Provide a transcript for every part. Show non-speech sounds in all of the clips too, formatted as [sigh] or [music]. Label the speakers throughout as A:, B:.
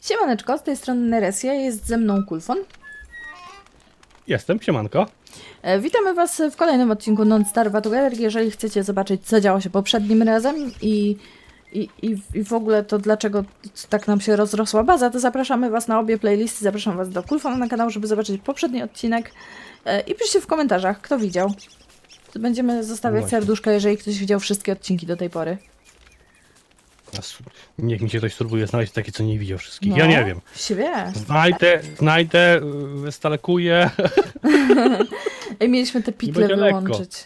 A: Siemaneczko, z tej strony Neresia, jest ze mną Kulfon.
B: Jestem, siemanko.
A: E, Witamy Was w kolejnym odcinku Non-Star Battle Together. Jeżeli chcecie zobaczyć, co działo się poprzednim razem i, i, i, i w ogóle to dlaczego tak nam się rozrosła baza, to zapraszamy Was na obie playlisty. Zapraszam Was do Kulfona na kanał, żeby zobaczyć poprzedni odcinek. E, I piszcie w komentarzach, kto widział. Będziemy zostawiać
B: Właśnie.
A: serduszka, jeżeli ktoś widział wszystkie odcinki do tej pory.
B: Su- Niech mi się ktoś spróbuje znaleźć taki, co nie widział wszystkich.
A: No,
B: Ja nie wiem.
A: Się wie.
B: Znajdę, znajdę, y, wystalekuję. [laughs]
A: Ej, mieliśmy te pitle wyłączyć.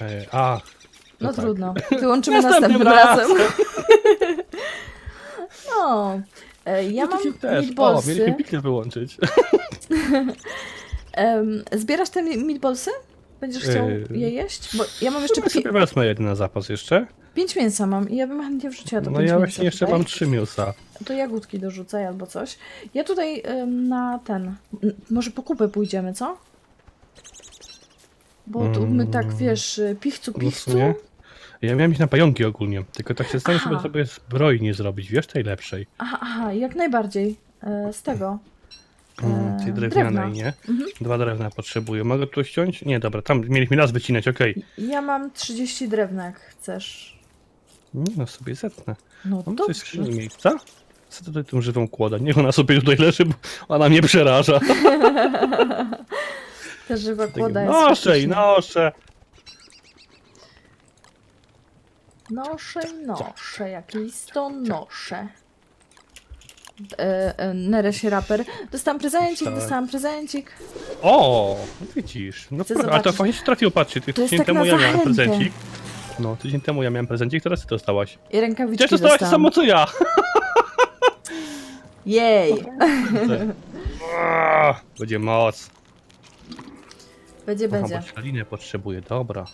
B: E, A.
A: No
B: tak.
A: trudno. Wyłączymy
B: Następnym
A: następnym razem.
B: razem. [laughs]
A: no. E, Ja
B: No
A: mam
B: też. O,
A: meatballsy.
B: mieliśmy piknie wyłączyć. [laughs]
A: Zbierasz te meatballsy? Będziesz chciał
B: Yy.
A: je jeść? Bo ja mam jeszcze
B: Chyba
A: pi-
B: sobie wezmę jeden na zapas jeszcze.
A: Pięć mięsa mam i ja bym chętnie wrzuciła to
B: No
A: pięć
B: ja
A: mięsa
B: właśnie jeszcze
A: tutaj.
B: mam trzy miusa.
A: To jagódki dorzucaj albo coś. Ja tutaj na ten... m, Może po kupę pójdziemy, co? Bo tu my tak, wiesz, pichcu,
B: No w
A: pichcu.
B: sumie. Ja miałem iść na pająki ogólnie, tylko tak się stanie,
A: Aha.
B: żeby sobie zbroi nie zrobić, wiesz, tej lepszej.
A: Aha, aha, jak najbardziej. E, z tego.
B: Mm,
A: Eee,
B: tej drewnianej,
A: drewna.
B: nie?
A: Mhm.
B: Dwa drewna potrzebuję. Mogę tu ściąć? Nie, dobra, tam mieliśmy las wycinać, okej.
A: Ja mam 30 drewna, jak chcesz.
B: Nie, No sobie zetnę.
A: No
B: Mam coś
A: dobrze.
B: skrzyni miejsca? Co tutaj tą żywą kłoda? Niech ona sobie tutaj leży, bo ona mnie przeraża. [laughs]
A: Ta żywa kłoda jest
B: Noszę i
A: faktycznie-
B: noszę.
A: Noszę i noszę, jak listonosze. E, e, Neresie raper. Dostałam prezencik,
B: Tak.
A: dostałam prezencik.
B: O, widzisz. No
A: Chcę
B: ale to
A: zobaczyć.
B: fajnie się trafiło, patrzcie,
A: To jest tak
B: temu
A: na zachętę.
B: prezencik. No, tydzień temu ja miałem prezencik, teraz ty dostałaś.
A: I rękawiczki
B: Przecież dostałaś to
A: dostałam.
B: samo co ja.
A: Jej!
B: Aaa, Będzie moc.
A: Będzie,
B: Aha,
A: będzie.
B: bo ślinę potrzebuję, dobra.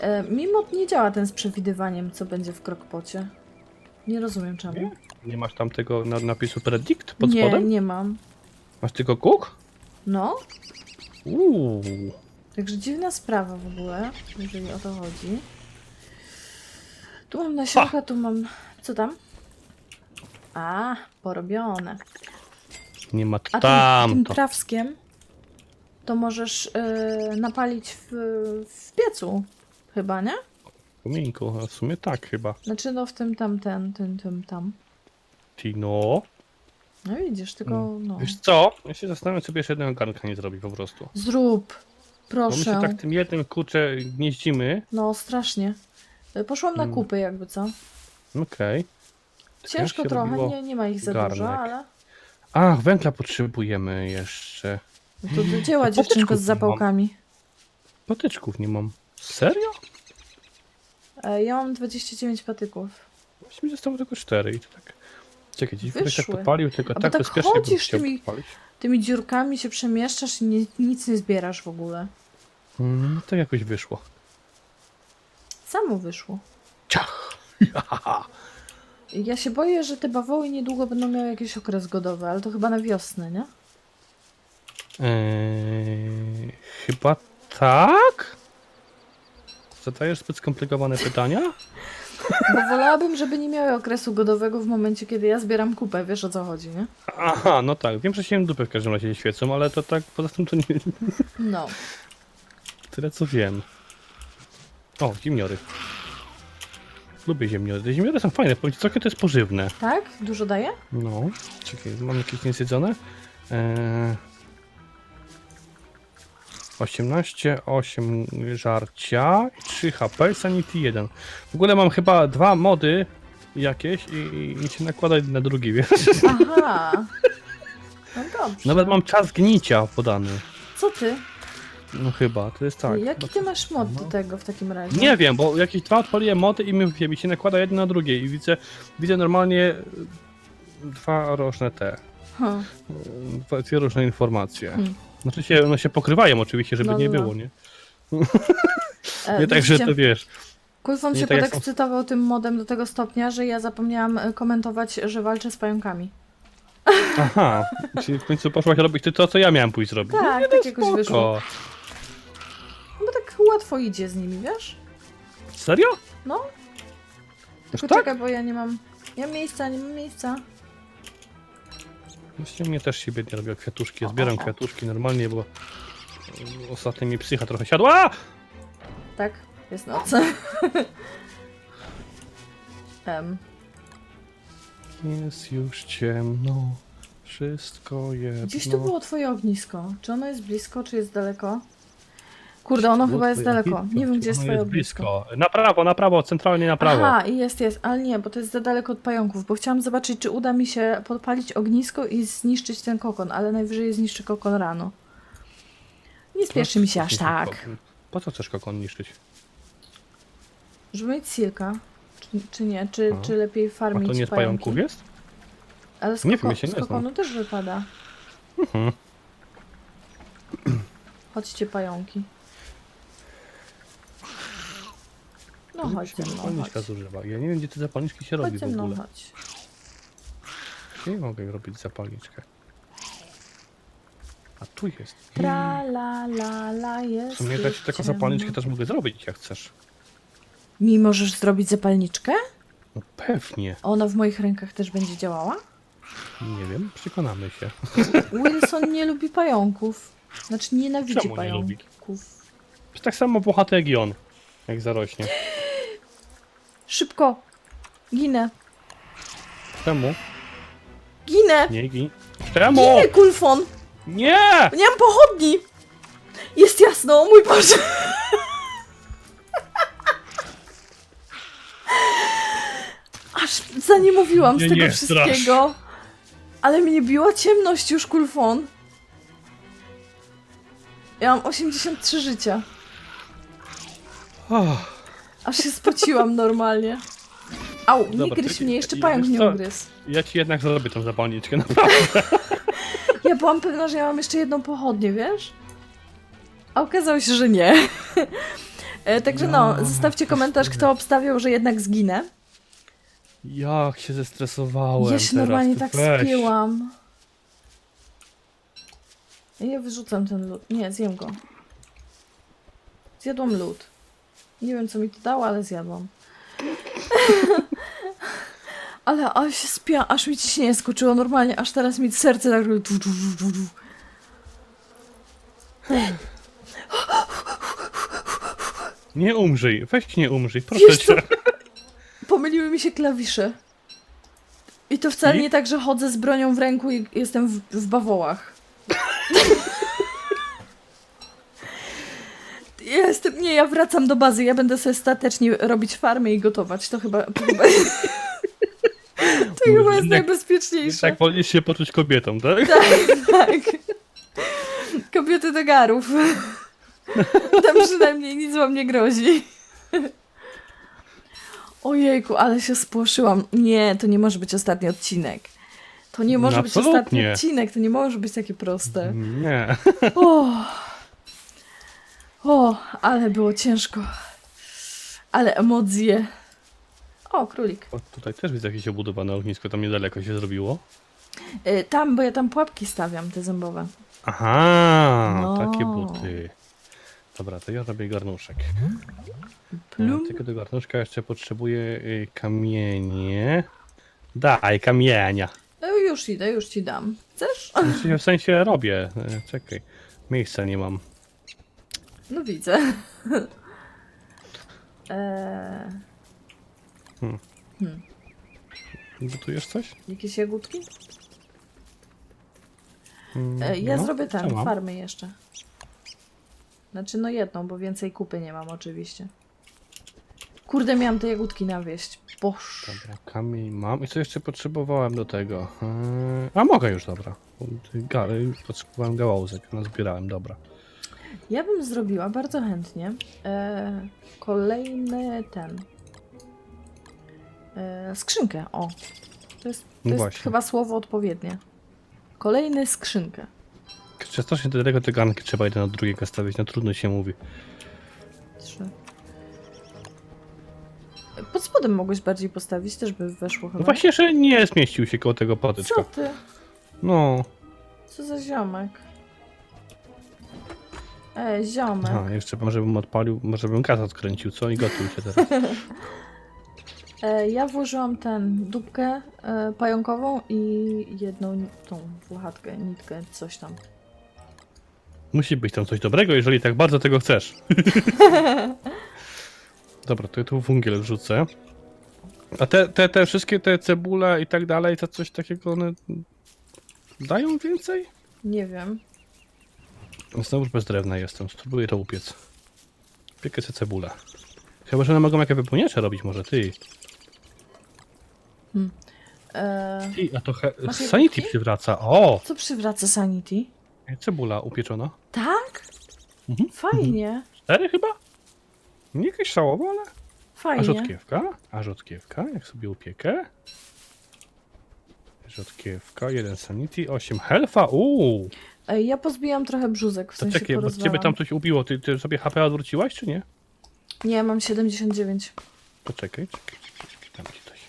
A: E, mimo nie działa ten z przewidywaniem, co będzie w krokpocie. Nie rozumiem czemu.
B: Nie masz tam tego na, napisu predict pod
A: nie,
B: spodem?
A: nie mam.
B: Masz tylko cook?
A: No,
B: Uuu.
A: także dziwna sprawa w ogóle, jeżeli o to chodzi. Tu mam nasionka, tu mam... Co tam? A, porobione.
B: Nie ma
A: A tym, tym
B: tam to.
A: trawskiem to możesz yy, napalić w, w piecu, chyba, nie?
B: Kominku, a w sumie tak chyba.
A: Znaczy no w tym tam, ten, tym, tym, tam.
B: Tino.
A: No widzisz, tylko no.
B: Wiesz co? Ja się zastanawiam, sobie jeszcze jednego garnka nie zrobić po prostu.
A: Zrób,
B: Bo my się tak tym jednym kurczę gnieździmy.
A: No strasznie. Y, Poszłam na
B: Mm.
A: kupy jakby co.
B: Okej.
A: Ciężko
B: się
A: trochę,
B: robiło?
A: nie, nie ma ich za
B: garnek?
A: dużo, ale...
B: Ach, węgla potrzebujemy jeszcze.
A: To do dzieła dziewczynko z zapałkami.
B: Patyczków nie mam. Serio?
A: E, Ja mam 29 patyków.
B: Właśnie mi zostało tylko cztery i to tak... Czekaj, gdzieś ktoś tak
A: Wyszły.
B: podpalił, tylko tak
A: tak
B: bezpiecznie bym
A: chodzisz
B: chciał
A: tymi-. Tymi dziurkami się przemieszczasz i nie, nic nie zbierasz w ogóle.
B: Mm, to jakoś wyszło.
A: Samo wyszło.
B: Ciach!
A: Ja się boję, że te bawoły niedługo będą miały jakiś okres godowy, ale to chyba na wiosnę, nie?
B: Eee, chyba tak? Zadajesz zbyt skomplikowane pytania? [laughs]
A: Bo wolałabym, żeby nie miały okresu godowego w momencie, kiedy ja zbieram kupę, wiesz o co chodzi, nie?
B: Aha, no tak. Wiem, że się im dupę w każdym razie świecą, ale to tak, poza tym to nie
A: No. [laughs]
B: tyle co wiem. O, ziemniory. Lubię ziemniory. Te ziemniory są fajne, powiem ci, całkiem to jest pożywne.
A: Tak? Dużo daje?
B: No, czekaj, mam jakieś niezjedzone? Eee... 18, 8 żarcia i 3 HP, Sanity 1. W ogóle mam chyba dwa mody jakieś i, i, i się nakłada jeden na drugi, [laughs] wiesz?
A: Aha. No dobrze.
B: Nawet mam czas gnicia podany.
A: Co ty?
B: No chyba, to jest tak.
A: Jaki ty masz mod do tego w takim razie?
B: Nie wiem, bo jakieś dwa odpaliłem mody i mi się nakłada jedno na drugie i widzę, widzę normalnie y, dwa różne te, y, dwie różne informacje.
A: Hmm.
B: Znaczy się, one się pokrywają oczywiście, żeby
A: No,
B: nie
A: no, no.
B: było, nie?
A: E,
B: Nie tak, że to wiesz.
A: Kulfon się
B: tak jak
A: podekscytował tym modem do tego stopnia, że ja zapomniałam e, komentować, że walczę z pająkami.
B: Aha, czyli w końcu poszłaś robić ty to, co ja miałem pójść zrobić.
A: Tak,
B: no,
A: tak jakoś wyszło. Łatwo idzie z nimi, wiesz?
B: Serio?
A: No.
B: Aż
A: Tylko
B: tak?
A: czekaj, bo ja nie mam... Nie mam miejsca, nie mam miejsca.
B: Myślę, mnie też się biednie robią kwiatuszki. Ja zbieram
A: o.
B: kwiatuszki normalnie, bo ostatnio mi psycha trochę siadła.
A: Tak? Jest noc. [laughs] em,
B: Jest już ciemno, wszystko jedno.
A: gdzieś tu było twoje ognisko. Czy ono jest blisko, czy jest daleko? Kurde, ono chyba jest daleko. Nie wiem, gdzie jest twoje ognisko.
B: blisko. Na prawo, na prawo, centralnie na prawo.
A: Aha, i jest, jest, ale nie, bo to jest za daleko od pająków, bo chciałam zobaczyć, czy uda mi się podpalić ognisko i zniszczyć ten kokon, ale najwyżej zniszczy kokon rano. Nie spieszy mi się aż tak.
B: Po co chcesz kokon niszczyć?
A: Żeby mieć silka, czy, czy nie, czy, czy lepiej
B: A
A: farmić
B: to nie z
A: pająki?
B: pająków jest?
A: Ale z,
B: Nie
A: koko,
B: wiem, ja się
A: z
B: nie znam.
A: kokonu też wypada.
B: Mhm.
A: Chodźcie pająki. No chodź mną,
B: Zapalniczka
A: chodź.
B: zużywa. Ja nie wiem, gdzie te zapalniczki się robi
A: Chodź
B: w
A: ze mną,
B: ogóle.
A: chodź.
B: Nie mogę robić zapalniczkę. A tu jest.
A: Tra la la la jest.
B: W sumie dać
A: już
B: taką
A: ciemno.
B: zapalniczkę też mogę zrobić, jak chcesz.
A: Mi możesz zrobić zapalniczkę?
B: No pewnie.
A: Ona w moich rękach też będzie działała?
B: Nie wiem, przekonamy się.
A: Wilson nie lubi pająków. Znaczy nienawidzi
B: Czemu nie lubi?
A: pająków.
B: Jest tak samo puchaty jak i on. Jak zarośnie.
A: Szybko! Ginę!
B: Czemu?
A: Ginę!
B: Nie gin. Czemu?
A: Ginę, kulfon!
B: Nie!
A: Nie mam pochodni! Jest jasno, o mój Boże! Aż za nie mówiłam z
B: Nie,
A: tego
B: nie,
A: wszystkiego. Ale mnie biła ciemność już, kulfon. Ja mam 83 życia.
B: Oh,
A: Aż się spociłam normalnie. Au, nie
B: Dobra,
A: gryź mnie, jeszcze pająk
B: wiesz
A: mnie
B: co?
A: ugryzł.
B: ja ci jednak zrobię tą zapalniczkę, [laughs] naprawdę.
A: Ja byłam pewna, że ja mam jeszcze jedną pochodnię, wiesz? A okazało się, że nie. E, Także no,
B: No,
A: zostawcie komentarz, kto obstawiał, że jednak zginę.
B: Jak się zestresowałem
A: Ja się
B: teraz,
A: normalnie
B: ty
A: tak
B: weź.
A: spięłam. Ja wyrzucam ten lód. Nie, zjem go. Zjadłam lód. Nie wiem, co mi to dało, ale zjadłam. [laughs] ale aż się spia, aż mi ciśnienie skoczyło normalnie, aż teraz mi serce tak robi tu, tu, tu, tu, tu.
B: Nie umrzyj, weź nie umrzyj, proszę
A: Wiesz co?
B: cię. [laughs]
A: Pomyliły mi się klawisze. I to wcale
B: I?
A: nie tak, że chodzę z bronią w ręku i jestem w, w bawołach. Ja Jestem, nie, ja wracam do bazy. Ja będę sobie statecznie robić farmy i gotować. To chyba. To chyba, [laughs] to chyba jest najbezpieczniejsze.
B: Tak wolisz się poczuć kobietą, tak?
A: Tak, tak. Kobiety do garów. Tam przynajmniej nic wam nie grozi. Ojejku, ale się spłoszyłam. Nie, to nie może być ostatni odcinek. To nie może
B: No
A: być ostatni odcinek, to nie może być takie proste.
B: Nie.
A: O ale było ciężko. Ale emocje. O, królik.
B: O, tutaj też widzę jakieś obudowane ognisko, tam niedaleko się zrobiło.
A: Y, tam, bo ja tam pułapki stawiam, te zębowe.
B: Aha,
A: No.
B: takie buty. Dobra, to ja robię garnuszek.
A: Plum.
B: E, Tylko do garnuszka jeszcze potrzebuję y, kamienie. Daj, kamienia.
A: No już idę, już ci dam. Chcesz?
B: Znaczy, W sensie robię. E, Czekaj. Miejsca nie mam.
A: No widzę. [laughs] Eee,
B: Gotujesz coś?
A: jakieś jagódki?
B: Mm,
A: E, ja
B: no,
A: zrobię tam, farmy jeszcze. Znaczy, no jedną, bo więcej kupy nie mam oczywiście. Kurde, miałam te jagódki nawieść. Boż.
B: Dobra, kamień mam. I co jeszcze potrzebowałem do tego? E, A mogę już, dobra. Potrzebowałem gałązek, no zbierałem, dobra.
A: Ja bym zrobiła bardzo chętnie e, kolejny ten. E, skrzynkę, o. To jest, to
B: No
A: jest
B: właśnie.
A: chyba słowo odpowiednie. Kolejny skrzynkę.
B: Czy strasznie do tego te garnki trzeba jeden od drugiego stawić, no trudno się mówi.
A: Trzy. Pod spodem mogłeś bardziej postawić, też by weszło chyba.
B: No właśnie, że nie zmieścił się koło tego
A: Co
B: patyczka.
A: ty?
B: No.
A: Co za ziomek? Ej, ziomek.
B: A, jeszcze może bym odpalił, może bym gaz odkręcił, co? I gotuj się teraz. [laughs]
A: E, ja włożyłam ten dupkę e, pająkową i jedną tą włochatkę, nitkę, coś tam.
B: Musi być tam coś dobrego, jeżeli tak bardzo tego chcesz. [laughs] Dobra, to ja tu węgiel wrzucę. A te, te, te wszystkie te cebule i tak dalej, to coś takiego one dają więcej?
A: Nie wiem.
B: Znowu bez drewna jestem, spróbuję to upiec. Piekę sobie cebulę. Chyba, że one mogą jakieś wypełniacze robić może, ty.
A: E,
B: Ty, a to he...
A: Masz
B: Sanity
A: jabłki?
B: przywraca. O!
A: co przywraca Sanity?
B: Cebula upieczona.
A: Tak?
B: Mhm.
A: Fajnie.
B: Cztery chyba? Nie jakieś szałowe, ale... A
A: Fajnie.
B: rzodkiewka? A rzodkiewka, jak sobie upiekę? Rzodkiewka, jeden sanity, 8 health'a, uuu.
A: Ej, ja pozbijam trochę brzuzek, w
B: To
A: sensie
B: czekaj, bo
A: porozwalam.
B: ciebie tam coś ubiło, ty, ty sobie HP odwróciłaś, czy nie?
A: Nie, mam 79.
B: To czekaj, czekaj, czekaj, tam ci coś.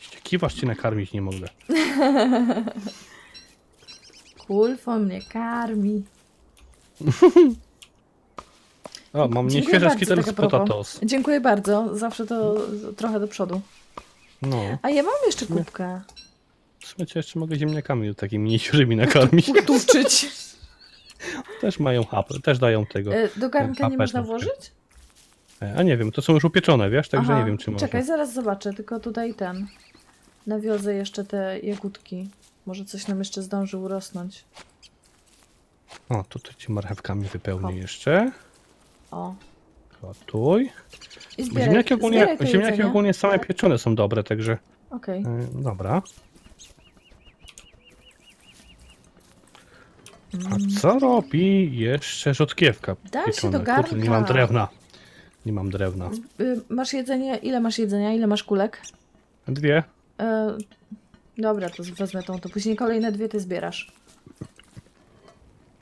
B: Jeszcze Kiwasz cię nakarmić nie mogę. [laughs]
A: Kulfo mnie karmi. [laughs]
B: O, mam
A: Dziękuję
B: nieświeże
A: bardzo,
B: skittles
A: tak a propos.
B: potatoes.
A: Dziękuję bardzo, zawsze to trochę do przodu.
B: No,
A: A ja mam jeszcze kubkę.
B: w sumie cię jeszcze mogę ziemniakami takimi miniaturzymi nakarmić. [laughs]
A: Utuczyć.
B: Też mają HP, też dają tego.
A: E, Do garnka nie
B: Papę
A: można
B: troszkę.
A: włożyć?
B: E, A nie wiem, to są już upieczone, wiesz, także
A: Aha,
B: nie wiem czy można.
A: Czekaj, zaraz zobaczę, tylko tutaj ten. Nawiozę jeszcze te jagódki. Może coś nam jeszcze zdąży urosnąć.
B: O, tutaj ci marchewkami wypełnię jeszcze.
A: O.
B: Gotuj.
A: I
B: Bo
A: zbieraj,
B: Ziemniaki ogólnie,
A: zbieraj to
B: ziemniaki
A: jedzenie.
B: ogólnie same pieczone są dobre, także.
A: Okej.
B: e, dobra. A co robi jeszcze rzodkiewka?
A: Mm. Da się
B: pieczona?
A: do
B: Kurde, nie mam
A: garnka.
B: drewna. Nie mam drewna.
A: Y, Masz jedzenie? Ile masz jedzenia? Ile masz kulek?
B: Dwie.
A: E, dobra, to wezmę tą, to później kolejne dwie ty zbierasz.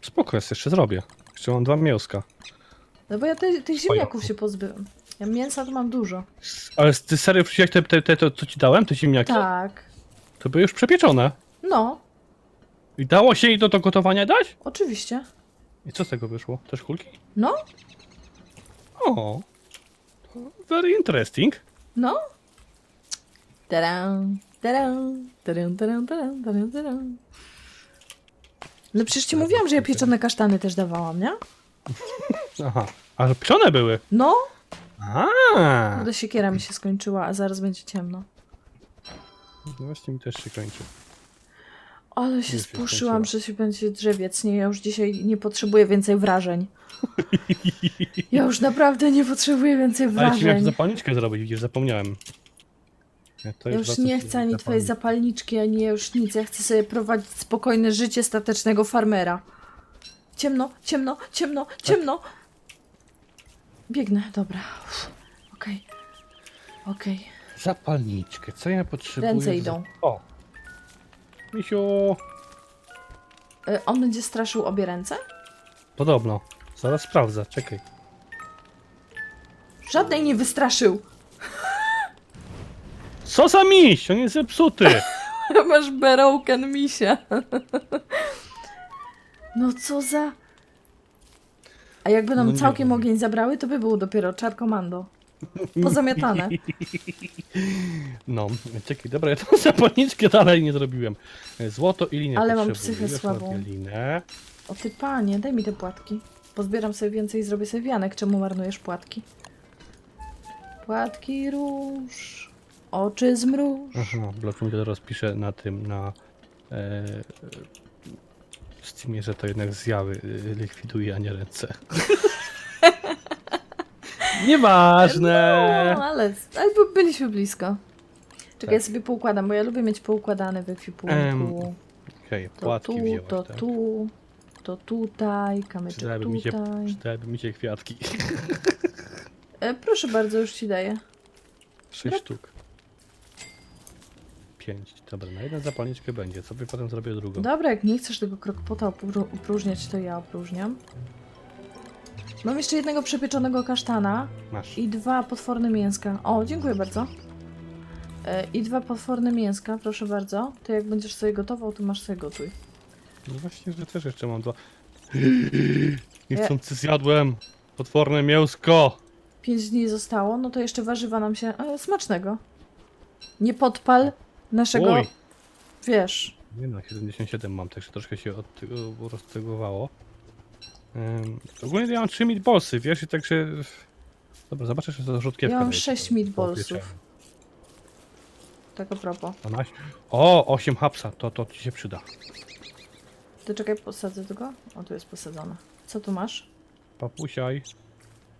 B: Spoko, jest, jeszcze zrobię. Jeszcze mam dwa mięska.
A: No bo ja te, tych ziemniaków się pozbyłem. Ja mięsa to mam dużo.
B: Ale ty serio wrzuciłeś te, te, te, to, co ci dałem, te ziemniaki?
A: Tak.
B: To były już przepieczone.
A: No,
B: I dało się jej do, do gotowania dać?
A: oczywiście.
B: I co z tego wyszło? Też kulki?
A: No,
B: O, to very interesting.
A: no. Taram, taram, taram, taram, taram, taram, taram. No przecież ci mówiłam, że ja pieczone kasztany też dawałam, nie?
B: Aha, a pieczone były?
A: No,
B: A,
A: do siekiera mi się skończyła, a zaraz będzie ciemno.
B: no właśnie mi też się kończy.
A: Ale się
B: się
A: spuszyłam, że się będzie drzewiec. Nie, ja już dzisiaj nie potrzebuję więcej wrażeń. [laughs] Ja już naprawdę nie potrzebuję więcej
B: Ale ci miałem
A: wrażeń.
B: zapalniczkę zrobić, widzisz, zapomniałem. Ja, to
A: Ja już nie chcę ani twojej
B: zapalniczki.
A: zapalniczki, ani ja już nic. Ja chcę sobie prowadzić spokojne życie statecznego farmera. Ciemno, ciemno, ciemno,
B: Tak.
A: ciemno. Biegnę, dobra. Uff, Okej. Okej.
B: Zapalniczkę, co ja potrzebuję?
A: Ręce idą.
B: O! Misiu,
A: Y, On będzie straszył obie ręce?
B: podobno. Zaraz sprawdzę, czekaj.
A: Żadnej nie wystraszył.
B: Co za miś? On jest zepsuty! [laughs]
A: Masz berołken misia. [laughs] No co za... A jakby nam
B: No nie
A: całkiem
B: wiem.
A: ogień zabrały, to by było dopiero czar komando. Pozamiatane. [laughs]
B: No, czekaj, dobra, ja tą [laughs] zapalniczkę dalej nie zrobiłem. Złoto i linię
A: Ale mam
B: potrzebuję.
A: psychę
B: Już
A: słabą.
B: robię Linę.
A: O ty panie, daj mi te płatki. Pozbieram sobie więcej i zrobię sobie wianek. Czemu marnujesz płatki? Płatki róż, oczy zmruż.
B: Aha, blok mi to rozpiszę na tym, na e, Steamie, że to jednak zjawy e, likwiduje, a nie ręce. [laughs] Nieważne!
A: No, ale, ale by- byliśmy blisko. Czekaj, ja sobie poukładam, bo ja lubię mieć poukładane w ekwipunku.
B: Em, Okej,
A: to
B: płatki
A: tu,
B: wzięłaś,
A: to
B: tak?
A: tu, to tutaj, kamyczek
B: Przydałyby mi, się,
A: tutaj.
B: przydałyby mi się kwiatki.
A: E, proszę bardzo, już ci daję.
B: Sześć sztuk. Pięć. Dobra, na jedną zapalniczkę będzie. Sobie potem zrobię drugą.
A: Dobra, jak nie chcesz tego krokpota opró- opróżniać, to ja opróżniam. Mam jeszcze jednego przepieczonego kasztana
B: Masz.
A: i dwa potworne mięska. O, dziękuję bardzo. E, I dwa potworne mięska, proszę bardzo. To jak będziesz sobie gotował, to masz sobie gotuj.
B: No właśnie, że też jeszcze mam dwa. Niechcący zjadłem potworne mięsko.
A: 5 dni zostało, no to jeszcze warzywa nam się... E, smacznego. Nie podpal naszego...
B: Oj.
A: Wiesz...
B: Nie no, 77 mam, także troszkę się od tego roztygowało. Um, ogólnie ja mam 3 meatballsy, wiesz, i także... Dobra, zobaczę, czy to rzutkiewka.
A: Ja mam
B: daje.
A: sześć
B: Po-
A: meatballsów.
B: popieczeniu.
A: Tak a propos.
B: 12. O, 8 hapsa, to, to ci się przyda.
A: Ty czekaj, posadzę tylko. O, tu jest posadzone. Co tu masz?
B: Papusiaj.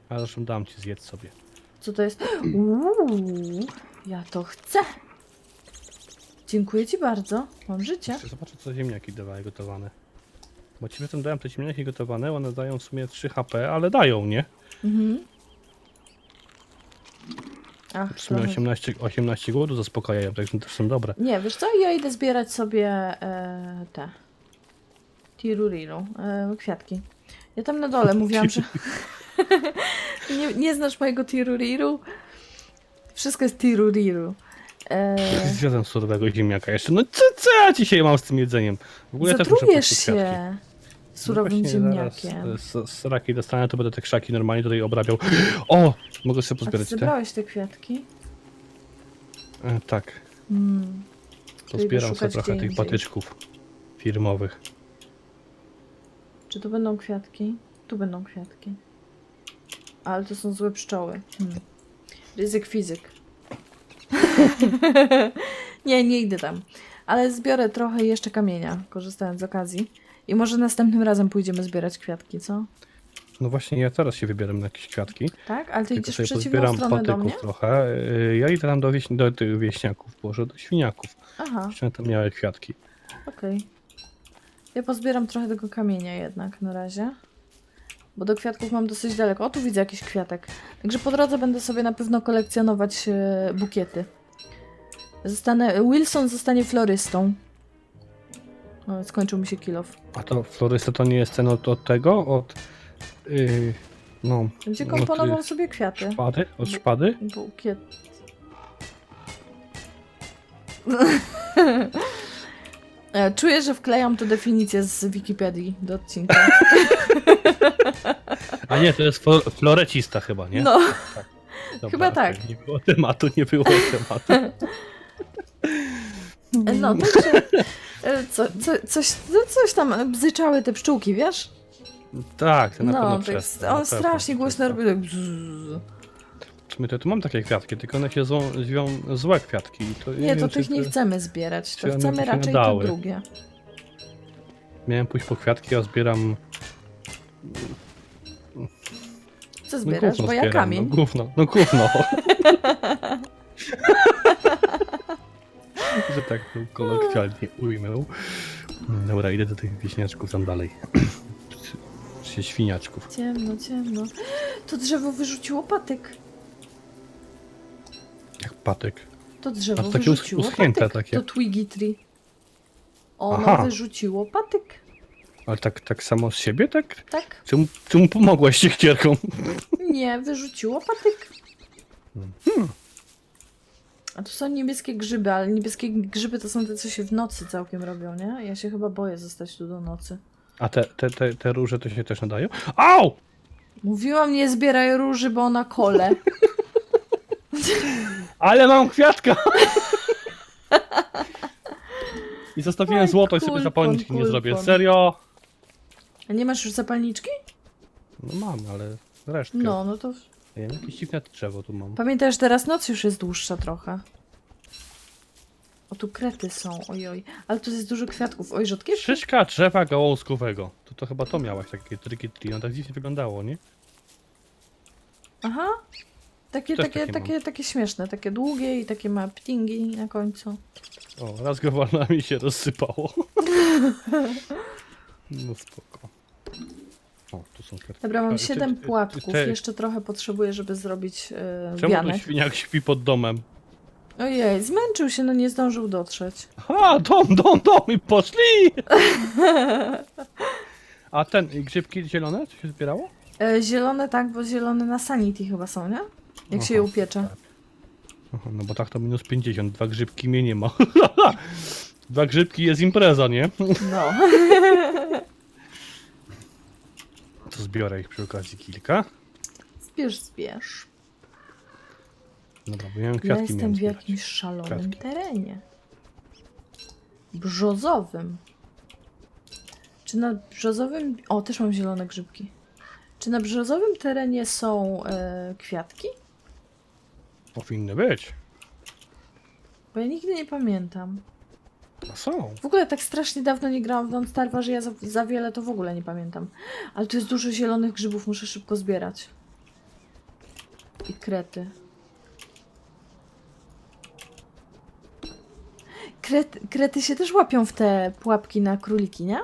B: A zresztą dam ci zjedz sobie.
A: Co to jest? Uuu, ja to chcę. Dziękuję ci bardzo. Mam życie.
B: Jeszcze zobaczę, co ziemniaki dawały gotowane. Bo ci tam dałem te ziemniaki gotowane, one dają w sumie 3 HP, ale dają, nie?
A: Mhm. Ach,
B: W sumie
A: trochę.
B: 18, 18 głodu zaspokajają, także też są dobre.
A: Nie, wiesz co? Ja idę zbierać sobie e, te tiruriru, e, kwiatki. Ja tam na dole [laughs] mówiłam, że [laughs] nie, nie znasz mojego tiruriru? Wszystko jest tiruriru. E,
B: Zjadłem surowego ziemniaka jeszcze. No co, co ja dzisiaj mam z tym jedzeniem? W ogóle też muszę
A: się surowym
B: No
A: ziemniakiem.
B: Zaraz, e, s- sraki dostanę, to będę te krzaki normalnie tutaj obrabiał. [gasps] O! Mogę sobie
A: A ty
B: pozbierać te?
A: zebrałeś te kwiatki?
B: E, tak.
A: Hmm.
B: Pozbieram sobie trochę tych
A: indziej.
B: patyczków firmowych.
A: Czy to będą kwiatki? Tu będą kwiatki. Ale to są złe pszczoły. Hmm. Ryzyk fizyk. [laughs] nie, nie idę tam. Ale zbiorę trochę jeszcze kamienia, korzystając z okazji. I może następnym razem pójdziemy zbierać kwiatki, co?
B: No właśnie, ja teraz się wybieram na jakieś kwiatki.
A: Tak? Ale ty
B: Tylko
A: idziesz
B: sobie
A: przeciwną
B: pozbieram
A: stronę do mnie?
B: trochę. E, Ja idę tam do, wieś, do tych wieśniaków, boże, do świniaków.
A: Aha,
B: Jeszcze tam miały kwiatki.
A: okej. Ja pozbieram trochę tego kamienia jednak na razie. Bo do kwiatków mam dosyć daleko. O, tu widzę jakiś kwiatek. Także po drodze będę sobie na pewno kolekcjonować e, bukiety. Zostanę, Wilson zostanie florystą. O, skończył mi się kilof.
B: A to florysta to nie jest ten od, od tego? Od... Yy, no...
A: Będzie
B: od,
A: komponował
B: y,
A: sobie kwiaty.
B: Szpady? Od szpady?
A: Bukiet. [laughs] E, Czuję, że wklejam tu definicję z Wikipedii do odcinka. [laughs]
B: Nie, to jest flo- florecista chyba, nie?
A: No,
B: Dobra,
A: chyba tak.
B: Nie było tematu, nie było tematu.
A: E, no także e, co, co, coś, no coś tam bzyczały te pszczółki, wiesz?
B: tak, to na
A: no,
B: pewno przez na
A: on
B: pewno
A: strasznie głośno robi tak bzzz.
B: Sumie to tu mam takie kwiatki, tylko one się złą, zwią złe kwiatki. i To
A: Nie,
B: wiem,
A: to
B: czy
A: tych nie chcemy zbierać,
B: czy
A: to
B: one
A: chcemy
B: się
A: raczej to
B: nadały.
A: drugie.
B: Miałem pójść po kwiatki, a zbieram...
A: Co
B: No
A: zbierasz?
B: gówno
A: Bo ja
B: zbieram,
A: kamień.
B: No gówno, no gówno. [laughs] Że tak to kolokwialnie ujmę. Dobra, idę do tych wieśniaczków tam dalej. Czy- [clears throat] Czy świniaczków.
A: Ciemno, ciemno. To drzewo wyrzuciło patyk.
B: Jak patek.
A: To drzewo
B: A to takie us-
A: wyrzuciło
B: uschnięte
A: patyk.
B: takie.
A: To Twiggy Tree. Ono
B: Aha.
A: wyrzuciło patyk.
B: Ale tak, tak samo z siebie, tak?
A: Tak?
B: Czy mu, czy mu pomogłaś ciechcierką?
A: Nie, wyrzuciło patyk.
B: Hmm.
A: A tu są niebieskie grzyby, ale niebieskie grzyby to są te, co się w nocy całkiem robią, nie? Ja się chyba boję zostać tu do nocy.
B: A te, te, te, te róże to się też nadają? Au!
A: Mówiłam, nie zbieraj róży, bo ona kole. [laughs]
B: Ale mam kwiatka! I zostawiłem
A: Oj,
B: złoto i sobie
A: kulpon,
B: zapalniczki nie zrobię. Serio?
A: A nie masz już zapalniczki?
B: No mam, ale resztkę.
A: No, no to...
B: Ja wiem, jakieś dziwne drzewo tu mam.
A: Pamiętasz, teraz noc już jest dłuższa trochę. O, tu krety są, ojoj. Ale tu jest dużo kwiatków. Oj, rzodkiewki.
B: Szyszka drzewa gałązkowego. To, to chyba to miałaś takie triki tri. No tak dziwnie wyglądało, nie?
A: Aha. Takie,
B: Też
A: takie,
B: takie mam.
A: takie, takie śmieszne, takie długie i takie ma ptingi na końcu.
B: O, raz go walna mi się rozsypało. [laughs] No spoko. O, tu są kwiatki.
A: Dobra, mam
B: A, ty-
A: 7
B: ty-
A: płatków.
B: te-
A: Jeszcze trochę potrzebuję, żeby zrobić yy,
B: Czemu tu
A: wianek.
B: świniak śpi pod domem?
A: Ojej, zmęczył się, no nie zdążył dotrzeć.
B: A, dom, dom, dom i poszli! [laughs] A ten, i grzybki zielone, co się zbierało?
A: E, zielone tak, bo zielone na sanity chyba są, nie? Jak się
B: Aha,
A: je upiecze.
B: Aha, no bo tak to minus 50, dwa grzybki mnie nie ma. [laughs] dwa grzybki jest impreza, nie?
A: No. [laughs]
B: To zbiorę ich przy okazji kilka.
A: Zbierz, zbierz.
B: Dobra, bo miałem
A: Ja
B: kwiatki
A: jestem w
B: zbierać.
A: jakimś szalonym
B: Kwiatki.
A: terenie. Brzozowym. Czy na brzozowym... O, też mam zielone grzybki. Czy na brzozowym terenie są e, kwiatki?
B: Powinny być.
A: Bo ja nigdy nie pamiętam.
B: A są.
A: W ogóle tak strasznie dawno nie grałam w Don't Starve'a, że ja za, za wiele to w ogóle nie pamiętam. Ale tu jest dużo zielonych grzybów, muszę szybko zbierać. I krety. Kret, krety się też łapią w te pułapki na króliki, nie?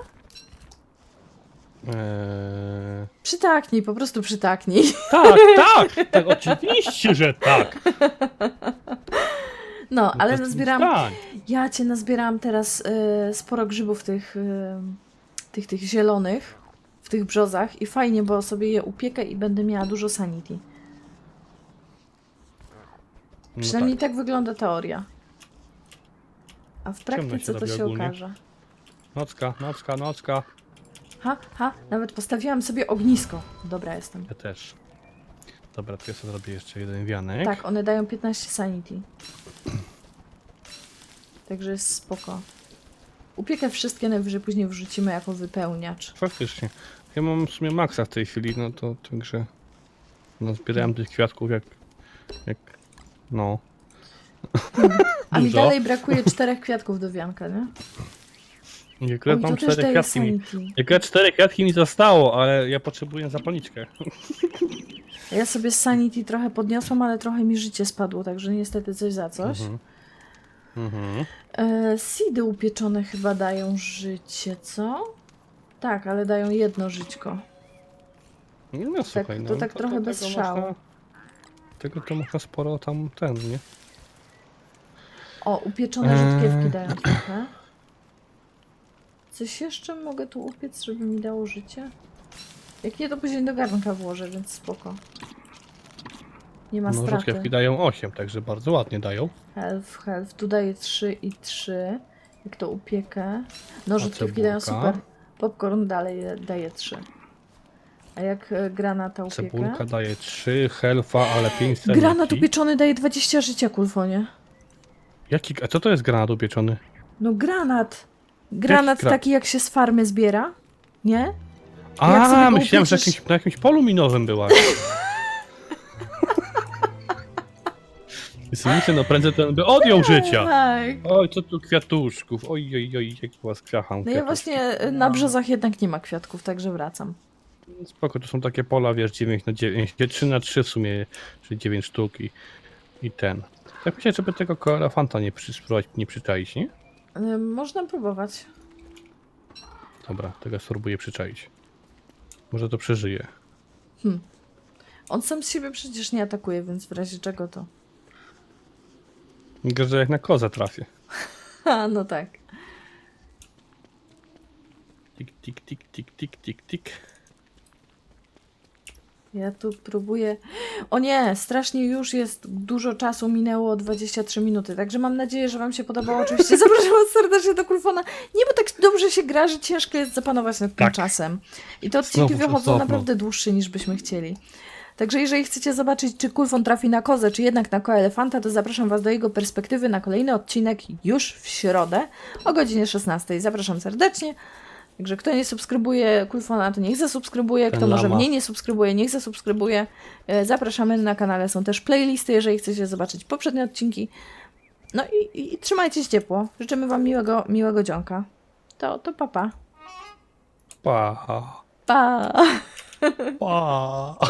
B: Eee...
A: Przytaknij, po prostu przytaknij.
B: Tak, tak, tak, oczywiście, że tak. [laughs]
A: No,
B: No
A: ale
B: to
A: nazbieram.
B: Tak.
A: Ja cię nazbierałam teraz y, sporo grzybów tych, y, tych, tych zielonych w tych brzozach i fajnie, bo sobie je upiekę i będę miała dużo sanity.
B: No
A: Przynajmniej
B: tak.
A: tak. wygląda teoria. A w
B: się
A: praktyce to
B: robi
A: się
B: ogólnie.
A: okaże.
B: Nocka, nocka, nocka.
A: Ha, ha, nawet postawiłam sobie ognisko. Dobra jestem.
B: Ja też. Dobra, to ja sobie zrobię jeszcze jeden wianek.
A: Tak, one dają 15 sanity. Także jest spoko. Upiekę wszystkie, najwyżej później wrzucimy jako wypełniacz.
B: Faktycznie. Ja mam w sumie maksa w tej chwili, no to także... No zbierałem tych kwiatków jak... jak... No.
A: A mi [laughs]
B: Dużo.
A: dalej brakuje czterech kwiatków do wianka, nie?
B: Akurat
A: Oj, to
B: mam
A: też
B: cztery
A: daje
B: kwiatki mi...
A: sanity.
B: Cztery kwiatki mi zostało, ale ja potrzebuję zapalniczkę.
A: Ja sobie sanity trochę podniosłam, ale trochę mi życie spadło, także niestety coś za coś.
B: Mhm. Mhm.
A: E, seedy upieczone chyba dają życie, co? Tak, ale dają jedno żyćko.
B: No, no słuchaj,
A: to
B: no.
A: tak trochę bez
B: tego
A: szału.
B: Można, tego to można sporo tam ten, nie?
A: O, upieczone
B: Eee.
A: rzutkiewki dają trochę. Coś jeszcze mogę tu upiec, żeby mi dało życie? Jak nie, to później do garnka włożę, więc spoko. Nie ma
B: No
A: straty.
B: rzutkiewki dają 8, także bardzo ładnie dają.
A: Health, health. Tu daje 3 i 3. Jak to upiekę. No, rzutkiewki dają super. Popcorn dalej daje 3. A jak e, granata upiekę?
B: Cebulka daje 3, helfa, ale 5 sanity.
A: Granat upieczony daje 20 życia, kulfonie.
B: Jaki, a co to jest granat upieczony?
A: No granat. Granat
B: gra-
A: taki jak się z farmy zbiera. Nie? Jak
B: A,
A: go
B: myślałem, że jakimś, na jakimś polu minowym była. [laughs] Myślę, no prędzej ten by odjął życia.
A: Tak.
B: Oj, co tu kwiatuszków. Oj, oj, oj, jak was kwiacham.
A: No ja właśnie e, na brzozach jednak nie ma kwiatków, także wracam.
B: Spoko, to są takie pola, wiesz, 9 na 9, 3 na 3 w sumie, czyli 9 sztuk i, i ten. Tak myślę, żeby tego koelefanta nie przy, spróbować nie przyczaić, nie?
A: E, Można próbować.
B: Dobra, tego spróbuję przyczaić. Może to przeżyje.
A: On sam z siebie przecież nie atakuje, więc w razie czego to.
B: Gorzej jak na kozę trafię. [laughs]
A: Ha, no tak.
B: Tik, tik, tik, tik, tik, tik, tik.
A: Ja tu próbuję. O nie, strasznie już jest dużo czasu, minęło 23 minuty, także mam nadzieję, że Wam się podobało. Oczywiście [laughs] zapraszam Was serdecznie do Kulfona. Nie, bo tak dobrze się gra, że ciężko jest zapanować nad tym
B: Tak.
A: czasem. I te odcinki
B: Znowu,
A: wychodzą naprawdę dłuższe niż byśmy chcieli. Także jeżeli chcecie zobaczyć, czy Kulfon trafi na kozę, czy jednak na koelefanta, to zapraszam Was do jego perspektywy na kolejny odcinek już w środę o godzinie 16. Zapraszam serdecznie. Także kto nie subskrybuje Kulfona, to niech zasubskrybuje.
B: Ten
A: Kto może
B: lama.
A: mnie nie subskrybuje, niech zasubskrybuje. E, Zapraszamy na kanale. Są też playlisty, jeżeli chcecie zobaczyć poprzednie odcinki. No i, i, i trzymajcie się ciepło. Życzymy Wam miłego, miłego dzionka. To, to papa.
B: Pa,
A: Pa!
B: pa. [laughs]